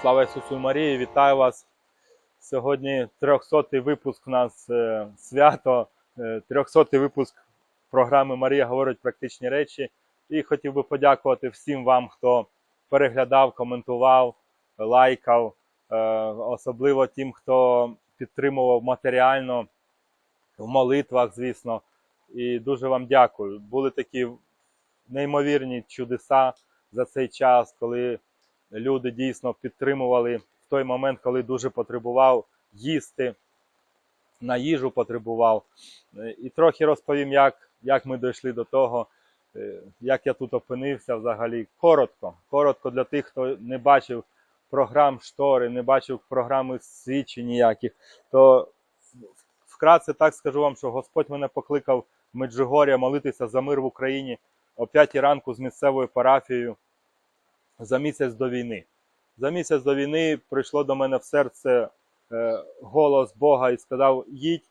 Слава Ісусу Марії, вітаю вас. Сьогодні 300-й випуск у нас е, свято, е, 300-й випуск програми Марія говорить практичні речі. І хотів би подякувати всім вам, хто переглядав, коментував, лайкав, е, особливо тим, хто підтримував матеріально в молитвах, звісно. І дуже вам дякую. Були такі неймовірні чудеса за цей час, коли люди дійсно підтримували в той момент, коли дуже потребував їсти, на їжу потребував. Е, І трохи розповім, як, як ми дійшли до того, е, як я тут опинився взагалі. Коротко, коротко для тих, хто не бачив програм штори, не бачив програми свідчень ніяких, то вкратце так скажу вам, що Господь мене покликав в Меджугор'я молитися за мир в Україні о 5 ранку з місцевою парафією за місяць до війни. За місяць до війни прийшло до мене в серце е, голос Бога і сказав: їдь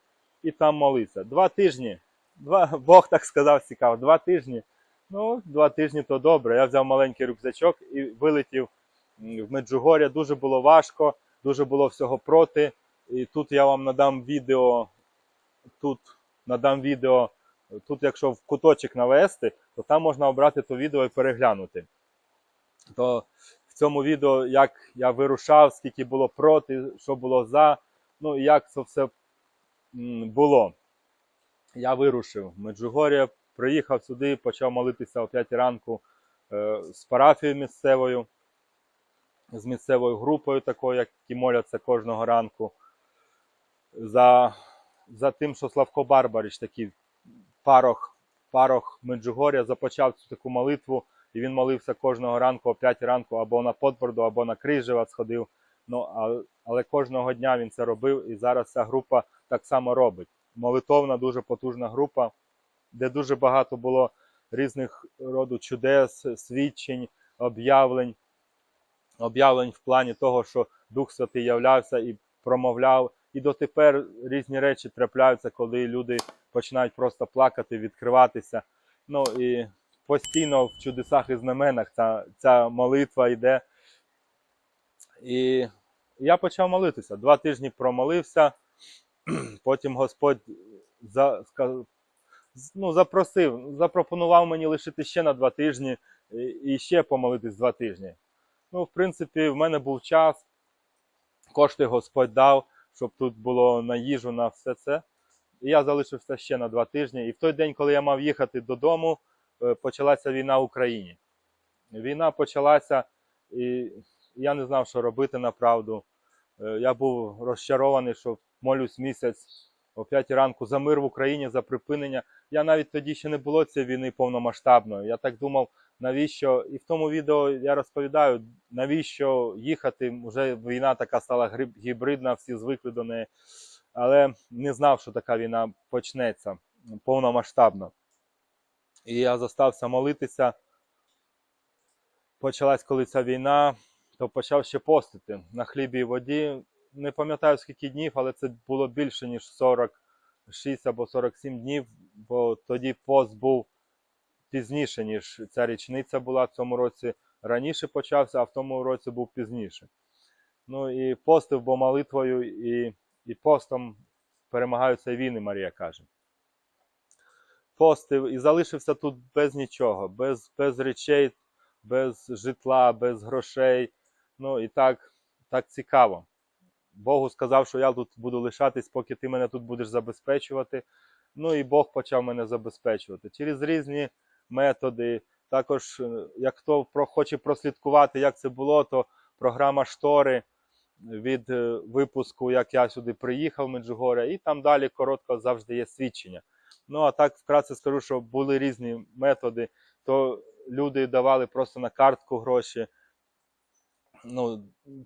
і там молися. Два тижні. Два, Бог так сказав, цікаво, два тижні. Ну, два тижні то добре. Я взяв маленький рюкзачок і вилетів в Меджугор'я. Дуже було важко, дуже було всього проти. І тут я вам надам відео. Тут надам відео. Тут, якщо в куточок навести, то там можна обрати то відео і переглянути то в цьому відео, як я вирушав, скільки було проти, що було за, ну і як це все було. Я вирушив в Меджугор'я, приїхав сюди, почав молитися о 5 ранку е, з парафією місцевою, з місцевою групою, такою, які моляться кожного ранку. За, за тим, що Славко Барбарич, такий парох, парох Меджугор'я, започав цю таку молитву. І він молився кожного ранку о 5 ранку або на Подборду, або на Крижева сходив. Ну, але кожного дня він це робив, і зараз ця група так само робить. Молитовна, дуже потужна група, де дуже багато було різних роду чудес, свідчень, об'явлень, об'явлень в плані того, що Дух Святий являвся і промовляв. І дотепер різні речі трапляються, коли люди починають просто плакати, відкриватися. Ну і постійно в чудесах і знаменах ця, ця молитва йде. І я почав молитися. Два тижні промолився, потім Господь за, ну, запросив, запропонував мені лишити ще на два тижні і, ще помолитись два тижні. Ну, в принципі, в мене був час, кошти Господь дав, щоб тут було на їжу, на все це. І я залишився ще на два тижні. І в той день, коли я мав їхати додому, почалася війна в Україні. Війна почалася, і я не знав, що робити направду. Е, Я був розчарований, що молюсь місяць о 5 ранку за мир в Україні, за припинення. Я навіть тоді ще не було цієї війни повномасштабної. Я так думав, навіщо. І в тому відео я розповідаю, навіщо їхати. Вже війна така стала гібридна, всі звикли до неї. Але не знав, що така війна почнеться повномасштабно. І я застався молитися. Почалась коли ця війна, то почав ще постити на хлібі і воді. Не пам'ятаю скільки днів, але це було більше, ніж 46 або 47 днів, бо тоді пост був пізніше, ніж ця річниця була в цьому році. Раніше почався, а в тому році був пізніше. Ну і постив, бо молитвою і, і постом перемагаються війни, Марія каже постив і залишився тут без нічого, без, без речей, без житла, без грошей. Ну і так, так цікаво. Богу сказав, що я тут буду лишатись, поки ти мене тут будеш забезпечувати. Ну і Бог почав мене забезпечувати через різні методи. Також, е, як хто хоче прослідкувати, як це було, то програма Штори від е, випуску, як я сюди приїхав Меджугоря, і там далі коротко завжди є свідчення. Ну а так вкратце скажу, що були різні методи. То люди давали просто на картку гроші. Ну,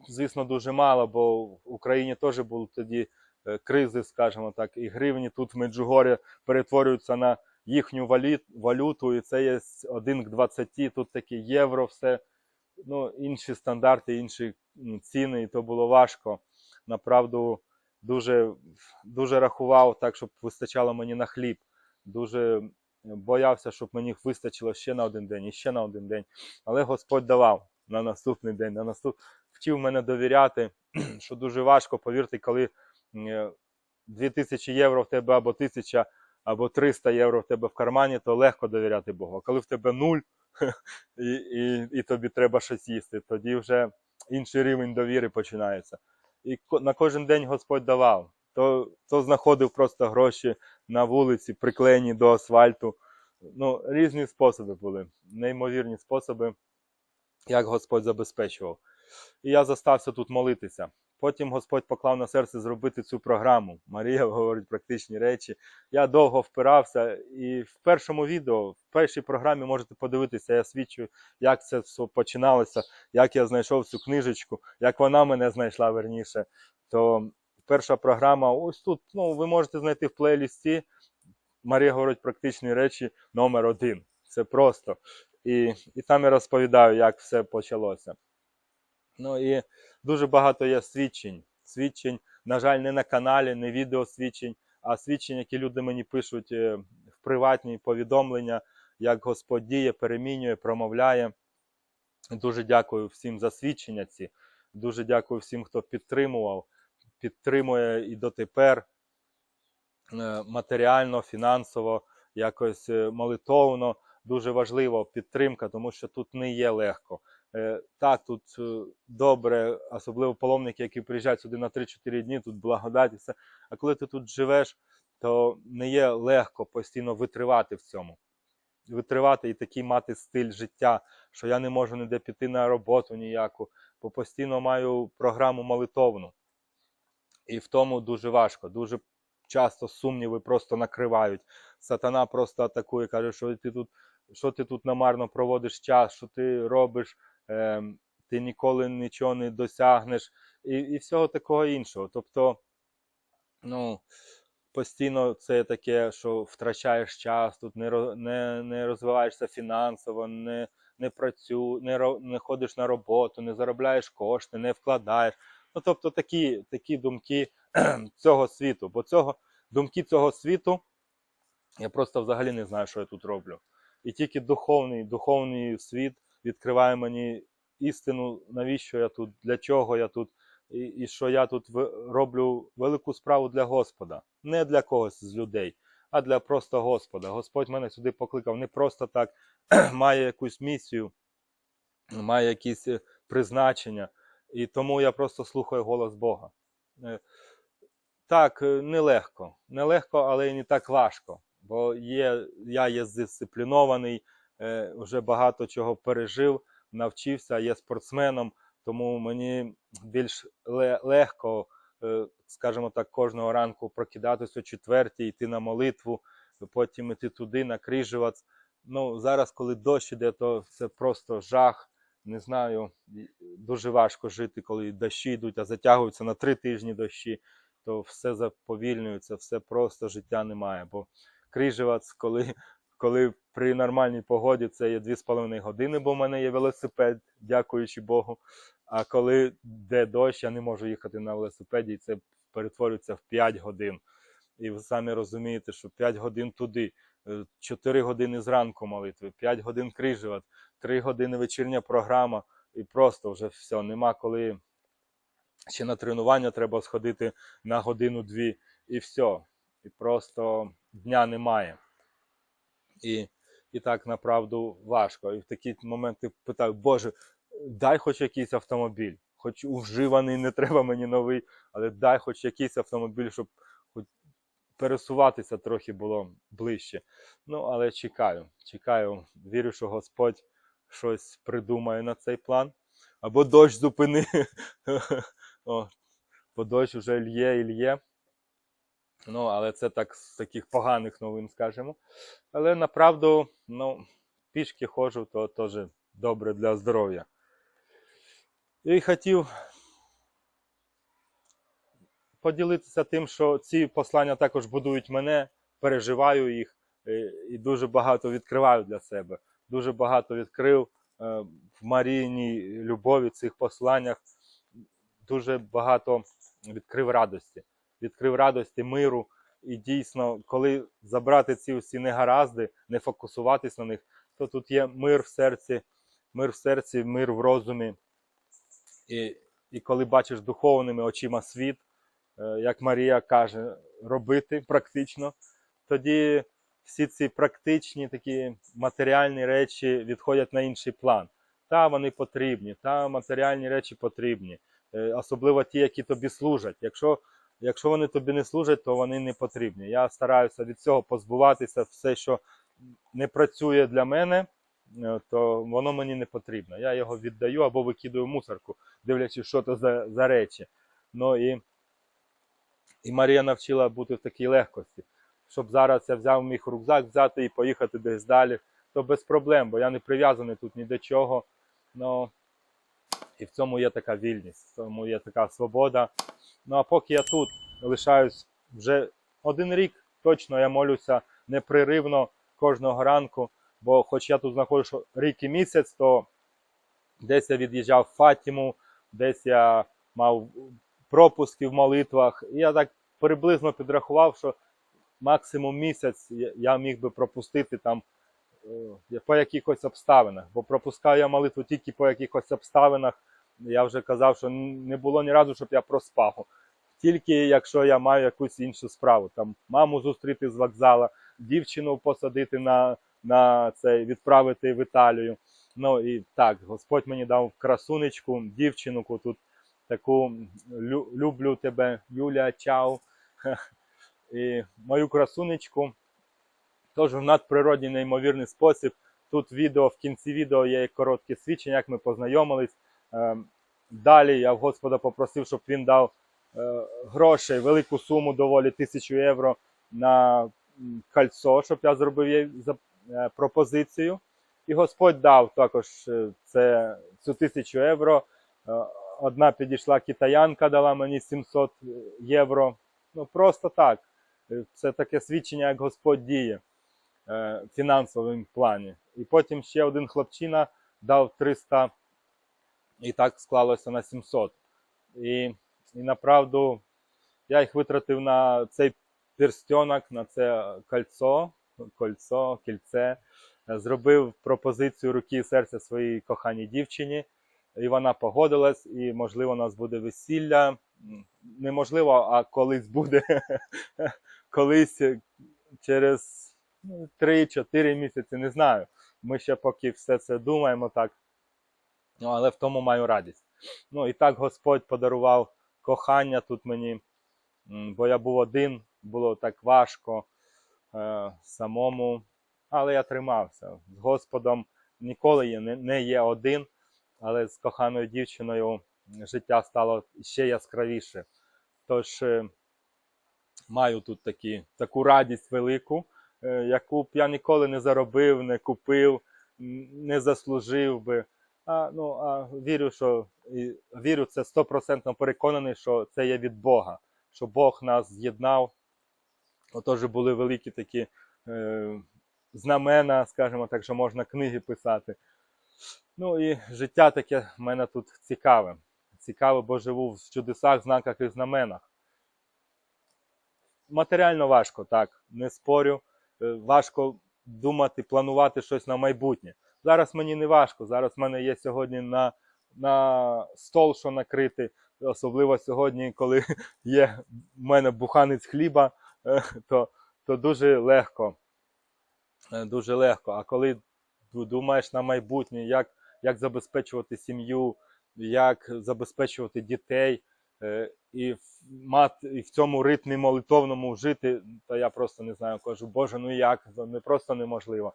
звісно, дуже мало, бо в Україні теж були тоді е, кризи, скажімо так, і гривні тут в Меджугорі перетворюються на їхню валюту, і це є 1 к 20, тут такі євро, все. Ну, інші стандарти, інші ціни, і то було важко. Направду дуже, дуже рахував так, щоб вистачало мені на хліб. Дуже боявся, щоб мені вистачило ще на один день і ще на один день. Але Господь давав на наступний день, на наступ... вчив мене довіряти, що дуже важко, повірте, коли е, 2000 євро в тебе або 1000, або 300 євро в тебе в кармані, то легко довіряти Богу. А коли в тебе нуль, і, і, і тобі треба щось їсти, тоді вже інший рівень довіри починається. І на кожен день Господь давав. То, то знаходив просто гроші на вулиці, приклеєні до асфальту. Ну, різні способи були, неймовірні способи, як Господь забезпечував. І я застався тут молитися. Потім Господь поклав на серце зробити цю програму. Марія говорить практичні речі. Я довго впирався, і в першому відео, в першій програмі можете подивитися, я свідчу, як це все починалося, як я знайшов цю книжечку, як вона мене знайшла верніше. То перша програма, ось тут, ну, ви можете знайти в плейлісті. Марія говорить практичні речі номер один. Це просто. І, і там я розповідаю, як все почалося. Ну і дуже багато є свідчень. Свідчень, на жаль, не на каналі, не відео свідчень, а свідчень, які люди мені пишуть е, в приватні повідомлення, як Господь діє, перемінює, промовляє. Дуже дякую всім за свідчення ці. Дуже дякую всім, хто підтримував, підтримує і дотепер е, матеріально, фінансово, якось е, молитовно. Дуже важлива підтримка, тому що тут не є легко. Е, Так, тут добре, особливо паломники, які приїжджають сюди на 3-4 дні, тут благодать і все. А коли ти тут живеш, то не є легко постійно витривати в цьому. Витривати і такий мати стиль життя, що я не можу ніде піти на роботу ніяку, бо постійно маю програму молитовну. І в тому дуже важко. Дуже часто сумніви просто накривають. Сатана просто атакує, каже, що ти тут, що ти тут намарно проводиш час, що ти робиш, ем, ти ніколи нічого не досягнеш, і, і всього такого іншого. Тобто, ну, постійно це таке, що втрачаєш час, тут не, не, не розвиваєшся фінансово, не, не працю, не, не ходиш на роботу, не заробляєш кошти, не вкладаєш. Ну, тобто такі, такі думки цього світу. Бо цього, думки цього світу, я просто взагалі не знаю, що я тут роблю. І тільки духовний, духовний світ відкриває мені істину, навіщо я тут, для чого я тут, і, і що я тут роблю велику справу для Господа, не для когось з людей, а для просто Господа. Господь мене сюди покликав не просто так, має якусь місію, має якісь е, призначення. І тому я просто слухаю голос Бога. Е, Так, е, нелегко. Нелегко, але і не так важко. Бо є, я є здисциплінований, е, вже багато чого пережив, навчився, є спортсменом, тому мені більш легко, скажімо так, кожного ранку прокидатися о четвертій, йти на молитву, потім йти туди, на Крижевець. Ну, зараз, коли дощ іде, то це просто жах. Не знаю, дуже важко жити, коли дощі йдуть, а затягуються на три тижні дощі, то все заповільнюється, все просто життя немає. Бо Крижевець, коли, коли при нормальній погоді це є 2,5 години, бо в мене є велосипед, дякуючи Богу. А коли йде дощ, я не можу їхати на велосипеді, і це перетворюється в 5 годин. І ви самі розумієте, що 5 годин туди, 4 години зранку молитви, 5 годин крижевець, 3 години вечірня програма, і просто вже все, нема коли. Ще на тренування треба сходити на годину-дві, і все. І просто дня немає. І, і так направду важко. І в такі моменти питаю, Боже, дай хоч якийсь автомобіль, хоч уживаний, не треба мені новий, але дай хоч якийсь автомобіль, щоб пересуватися трохи було ближче. Ну, але чекаю, чекаю, вірю, що Господь щось придумає на цей план. Або дощ зупини. О, бо дощ вже лє і лє. Ну, але це так з таких поганих новин, скажімо. Але направду, ну, пішки ходжу, то теж добре для здоров'я. І хотів поділитися тим, що ці послання також будують мене, переживаю їх е, і дуже багато відкриваю для себе. Дуже багато відкрив е, в Марійній любові цих посланнях. Дуже багато відкрив радості. Відкрив радості, миру. І дійсно, коли забрати ці всі негаразди, не фокусуватись на них, то тут є мир в серці, мир в серці, мир в розумі. І, і коли бачиш духовними очима світ, як Марія каже, робити практично, тоді всі ці практичні такі матеріальні речі відходять на інший план. Та вони потрібні, та матеріальні речі потрібні, е, особливо ті, які тобі служать. Якщо, якщо вони тобі не служать, то вони не потрібні. Я стараюся від цього позбуватися, все, що не працює для мене, е, то воно мені не потрібно. Я його віддаю або викидаю в мусорку, дивлячись, що це за, за речі. Ну і, і Марія навчила бути в такій легкості. Щоб зараз я взяв міг рюкзак взяти і поїхати десь далі, то без проблем, бо я не прив'язаний тут ні до чого. Ну, і в цьому є така вільність, в цьому є така свобода. Ну а поки я тут лишаюсь вже один рік, точно я молюся непреривно кожного ранку, бо хоч я тут знаходжусь рік і місяць, то десь я від'їжджав в Фатіму, десь я мав пропуски в молитвах. І я так приблизно підрахував, що максимум місяць я- міг би пропустити там е, по якихось обставинах. Бо пропускав я молитву тільки по якихось обставинах. Я вже казав, що не було ні разу, щоб я проспав. Тільки якщо я маю якусь іншу справу, там маму зустріти з вокзала, дівчину посадити на, на цей, відправити в Італію. Ну і так, Господь мені дав красунечку, дівчинку тут таку лю, люблю тебе, Юля, чао. І мою красунечку теж в надприродній неймовірний спосіб. Тут відео, в кінці відео є коротке свідчення, як ми познайомились. Ем, Далі я в Господа попросив, щоб він дав е, грошей, велику суму доволі тисячу євро на кольцо, щоб я зробив їй е, пропозицію. І Господь дав також е, це, цю тисячу євро. Е, Одна підійшла китаянка, дала мені 700 євро. Ну просто так. Е, Це таке свідчення, як Господь діє е, в фінансовому плані. І потім ще один хлопчина дав 300, і так склалося на 700. І, і направду я їх витратив на цей перстьонок, на це кольцо, кольцо, кільце. Е, Зробив пропозицію руки і серця своїй коханій дівчині, і вона погодилась, і можливо у нас буде весілля. Неможливо, а колись буде. колись через ну, 3-4 місяці, не знаю. Ми ще поки все це думаємо так. Ну, але в тому маю радість. Ну і так Господь подарував кохання тут мені, бо я був один, було так важко е, самому. Але я тримався. З Господом ніколи не є один, але з коханою дівчиною життя стало ще яскравіше. Тож е, маю тут такі, таку радість велику, е, яку б я ніколи не заробив, не купив, не заслужив би. А, ну, а вірю, що вірю, це стопроцентно переконаний, що це є від Бога, що Бог нас з'єднав. Отож були великі такі е, знамена, скажімо так, що можна книги писати. Ну і життя таке в мене тут цікаве. Цікаве, бо живу в чудесах, знаках і знаменах. Матеріально важко, так, не спорю. Е, Важко думати, планувати щось на майбутнє. Зараз мені не важко. Зараз в мене є сьогодні на, на стол, що накрити. Особливо сьогодні, коли є в мене буханець хліба, е, то, то дуже легко. Е, Дуже легко. А коли думаєш на майбутнє, як, як забезпечувати сім'ю, як забезпечувати дітей, е, і мати, і в цьому ритмі молитовному жити, то я просто не знаю, кажу, Боже, ну як? Це не просто неможливо.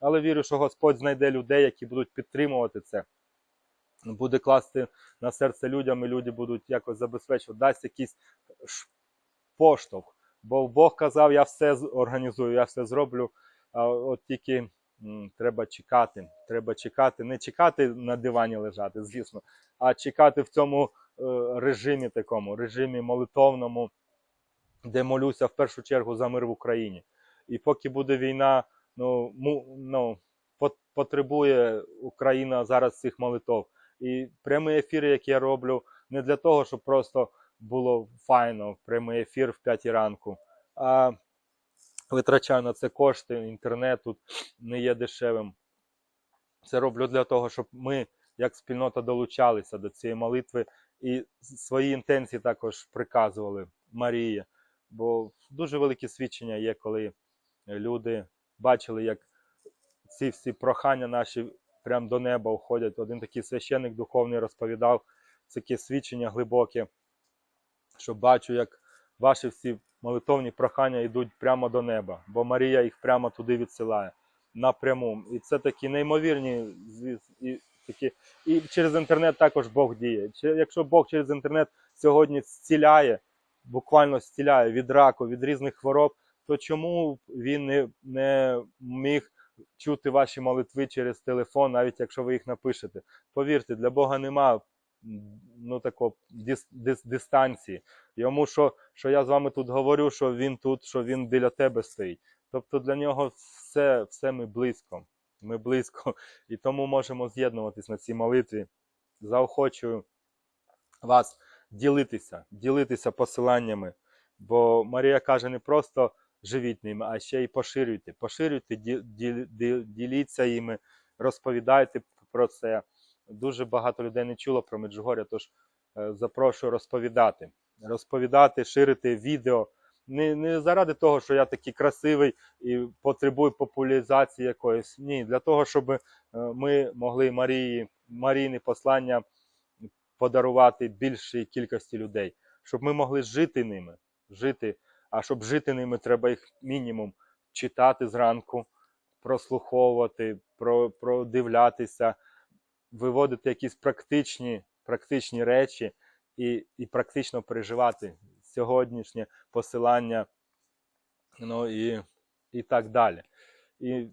Але вірю, що Господь знайде людей, які будуть підтримувати це. Буде класти на серце людям, і люди будуть якось забезпечувати, дасть якийсь поштовх. Бо Бог казав, я все організую, я все зроблю. А от тільки треба чекати. Треба чекати, не чекати на дивані лежати, звісно, а чекати в цьому е, режимі такому, режимі молитовному, де молюся в першу чергу за мир в Україні. І поки буде війна, ну, ну потребує Україна зараз цих молитов. І прямі ефіри, які я роблю, не для того, щоб просто було файно, прямий ефір в 5 ранку, а витрачаю на це кошти, інтернет тут не є дешевим. Це роблю для того, щоб ми, як спільнота, долучалися до цієї молитви і свої інтенції також приказували Марії. Бо дуже великі свідчення є, коли люди бачили, як ці всі прохання наші прямо до неба уходять. Один такий священник духовний розповідав таке свідчення глибоке, що бачу, як ваші всі молитовні прохання йдуть прямо до неба, бо Марія їх прямо туди відсилає напряму. І це такі неймовірні і такі. І через інтернет також Бог діє. Якщо Бог через інтернет сьогодні зціляє, буквально зціляє від раку, від різних хвороб, то чому він не, не міг чути ваші молитви через телефон, навіть якщо ви їх напишете? Повірте, для Бога нема ну, такого дис, дис, дистанції. Йому що, що я з вами тут говорю, що він тут, що він біля тебе стоїть. Тобто для нього все, все ми близько. Ми близько. І тому можемо з'єднуватись на цій молитві. Заохочую вас ділитися, ділитися посиланнями. Бо Марія каже, не просто живіть ними, а ще й поширюйте. Поширюйте, ді- ді- ді- діліться їми, розповідайте про це. Дуже багато людей не чуло про Меджугоря, тож е, запрошую розповідати. Розповідати, ширити відео. Не, не заради того, що я такий красивий і потребую популяризації якоїсь. Ні, для того, щоб е, ми могли Марії, Марійне послання подарувати більшій кількості людей, щоб ми могли жити ними, жити. А щоб жити ними, треба їх мінімум читати зранку, прослуховувати, про, продивлятися, виводити якісь практичні, практичні речі і, і практично переживати сьогоднішнє посилання, ну і, і так далі. І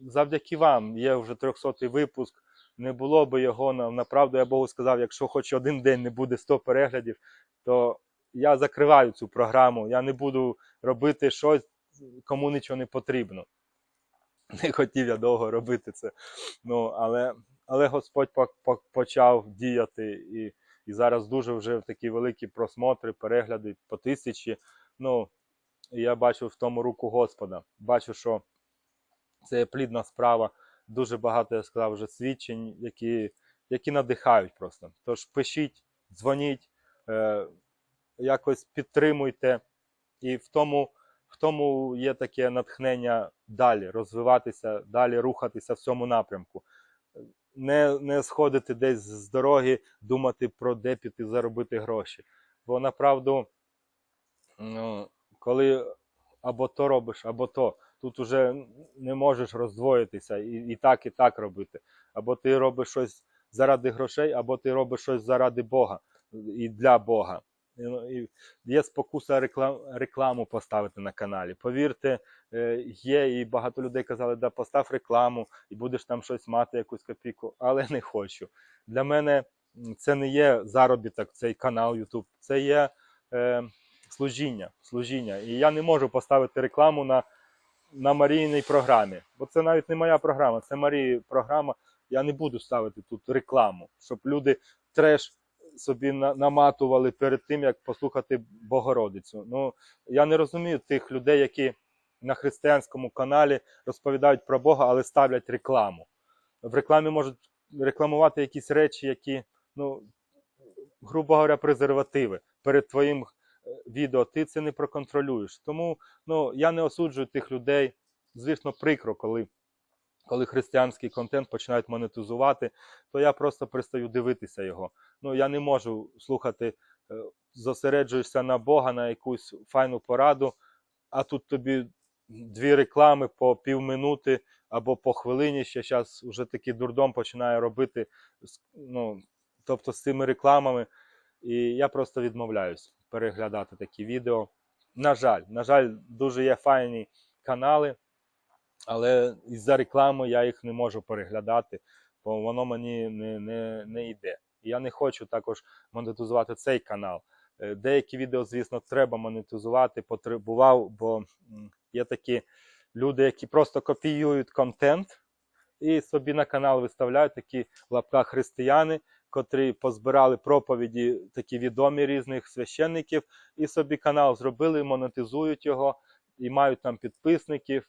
завдяки вам є вже 300-й випуск. Не було би його направду, я Богу сказав, якщо хоч один день не буде 100 переглядів, то я закриваю цю програму. Я не буду робити щось, кому нічого не потрібно. Не хотів я довго робити це. Ну, але, але Господь по- по- почав діяти, і, і зараз дуже вже такі великі просмотри, перегляди по тисячі. Ну, я бачу в тому руку Господа. Бачу, що це плідна справа. Дуже багато, я сказав, вже свідчень, які, які надихають просто. Тож пишіть, дзвоніть, е, якось підтримуйте, і в тому, в тому є таке натхнення далі розвиватися, далі рухатися в цьому напрямку. Не, не сходити десь з дороги, думати про де піти заробити гроші. Бо направду, ну, коли або то робиш, або то, тут уже не можеш роздвоїтися і, і так, і так робити. Або ти робиш щось заради грошей, або ти робиш щось заради Бога і для Бога. І, ну, є спокуса реклам, рекламу поставити на каналі. Повірте, е, є і багато людей казали, да постав рекламу і будеш там щось мати, якусь копійку, але не хочу. Для мене це не є заробіток, цей канал YouTube, це є е, служіння, служіння. І я не можу поставити рекламу на, на Марійній програмі, бо це навіть не моя програма, це Марії програма. Я не буду ставити тут рекламу, щоб люди треш собі на- наматували перед тим, як послухати Богородицю. Ну, я не розумію тих людей, які на християнському каналі розповідають про Бога, але ставлять рекламу. В рекламі можуть рекламувати якісь речі, які, ну, грубо говоря, презервативи перед твоїм е, відео. Ти це не проконтролюєш. Тому ну, я не осуджую тих людей. Звісно, прикро, коли коли християнський контент починають монетизувати, то я просто перестаю дивитися його. Ну я не можу слухати, е, зосереджуєшся на Бога, на якусь файну пораду, а тут тобі дві реклами по півминути або по хвилині. Ще зараз вже такий дурдом починає робити. Ну, тобто з цими рекламами. І я просто відмовляюсь переглядати такі відео. На жаль, на жаль, дуже є файні канали але із-за реклами я їх не можу переглядати, бо воно мені не, не, не йде. Я не хочу також монетизувати цей канал. Е, Деякі відео, звісно, треба монетизувати, потребував, бо є такі люди, які просто копіюють контент і собі на канал виставляють такі в лапках християни, котрі позбирали проповіді, такі відомі різних священників, і собі канал зробили, монетизують його, і мають там підписників.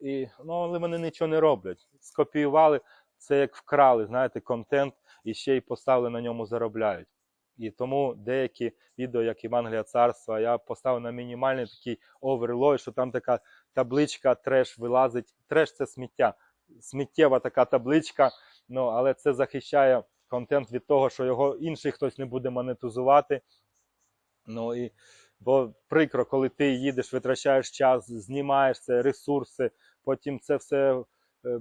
І, ну, вони нічого не роблять. Скопіювали це як вкрали, знаєте, контент і ще й поставили на ньому заробляють. І тому деякі відео, як Євангелія царства, я поставив на мінімальний такий оверлой, що там така табличка треш вилазить. Треш це сміття. Сміттєва така табличка, ну, але це захищає контент від того, що його інший хтось не буде монетизувати. Ну і бо прикро, коли ти їдеш, витрачаєш час, знімаєш це, ресурси, потім це все е,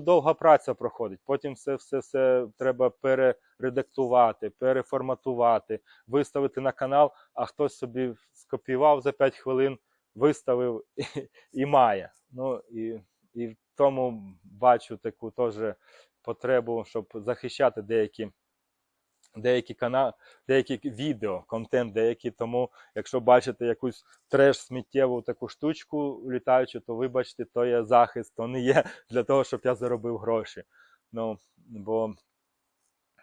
довга праця проходить. Потім все, все, все треба перередактувати, переформатувати, виставити на канал, а хтось собі скопіював за 5 хвилин, виставив і, і має. Ну і, і тому бачу таку теж потребу, щоб захищати деякі. Деякі канали, деякі відео, контент, деякі тому, якщо бачите якусь треш сміттєву таку штучку літаючу, то вибачте, то є захист, то не є для того, щоб я заробив гроші. Ну, бо,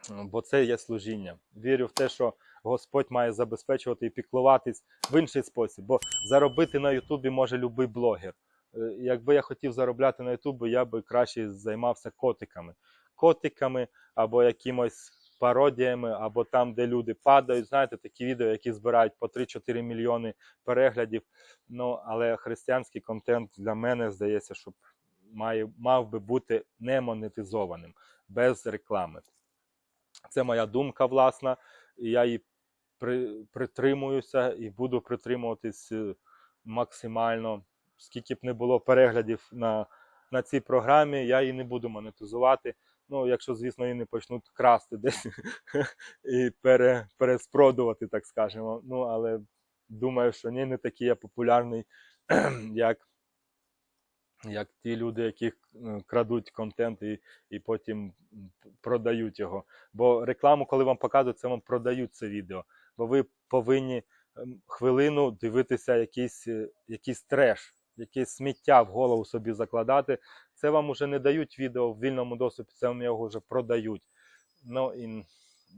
бо це є служіння. Вірю в те, що Господь має забезпечувати і піклуватись в інший спосіб, бо заробити на Ютубі може будь-який блогер. Е, Якби я хотів заробляти на Ютубі, я би краще займався котиками. Котиками або якимось пародіями, або там, де люди падають. Знаєте, такі відео, які збирають по 3-4 мільйони переглядів. Ну, але християнський контент для мене здається, що має, мав би бути не монетизованим, без реклами. Це моя думка, власна, і я її при, притримуюся і буду притримуватись е, максимально. Скільки б не було переглядів на, на цій програмі, я її не буду монетизувати. Ну, якщо, звісно, її не почнуть красти десь і пере, переспродувати, так скажемо. Ну, але думаю, що ні, не такий я популярний, як, як ті люди, які е, крадуть контент і, і потім продають його. Бо рекламу, коли вам показують, це вам продають це відео. Бо ви повинні ем, хвилину дивитися якийсь, е, якийсь треш, якесь сміття в голову собі закладати. Це вам уже не дають відео в вільному доступі, це вам його вже продають. Ну і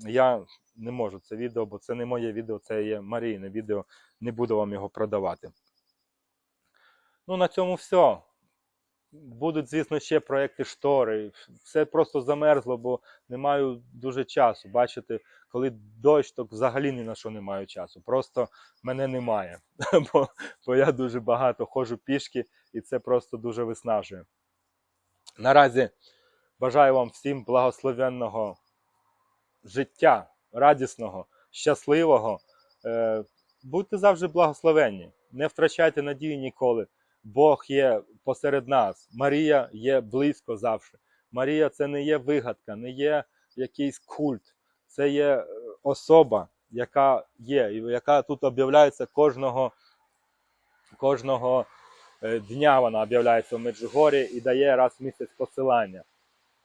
я не можу це відео, бо це не моє відео, це є Марійне відео. Не буду вам його продавати. Ну, на цьому все. Будуть, звісно, ще проекти штори. Все просто замерзло, бо не маю дуже часу. Бачите, коли дощ, то взагалі ні на що не маю часу. Просто мене немає. Бо, бо я дуже багато ходжу пішки, і це просто дуже виснажує. Наразі бажаю вам всім благословенного життя, радісного, щасливого. Е, Будьте завжди благословенні, не втрачайте надії ніколи. Бог є посеред нас. Марія є близько завжди. Марія це не є вигадка, не є якийсь культ. Це є е, особа, яка є, і яка тут об'являється кожного, кожного е, дня. Вона об'являється в Меджугорі і дає раз в місяць посилання.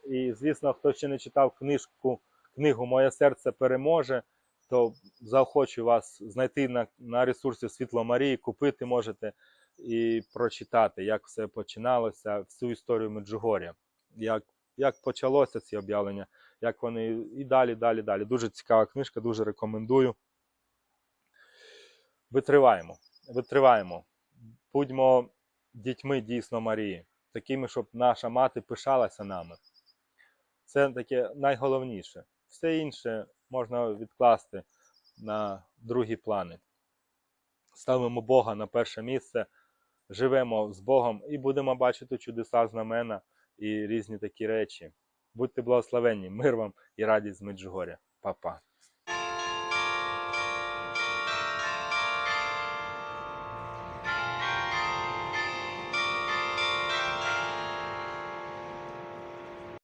І, звісно, хто ще не читав книжку, книгу Моє серце переможе, то заохочу вас знайти на, на ресурсі Світло Марії, купити можете і прочитати, як все починалося, всю історію Меджугор'я, як, як почалося ці об'явлення, як вони і далі, далі, далі. Дуже цікава книжка, дуже рекомендую. Витриваємо, витриваємо. Будьмо дітьми дійсно Марії, такими, щоб наша мати пишалася нами. Це таке найголовніше. Все інше можна відкласти на другі плани. Ставимо Бога на перше місце, живемо з Богом і будемо бачити чудеса, знамена і різні такі речі. Будьте благословенні, мир вам і радість з Меджугоря. Па-па.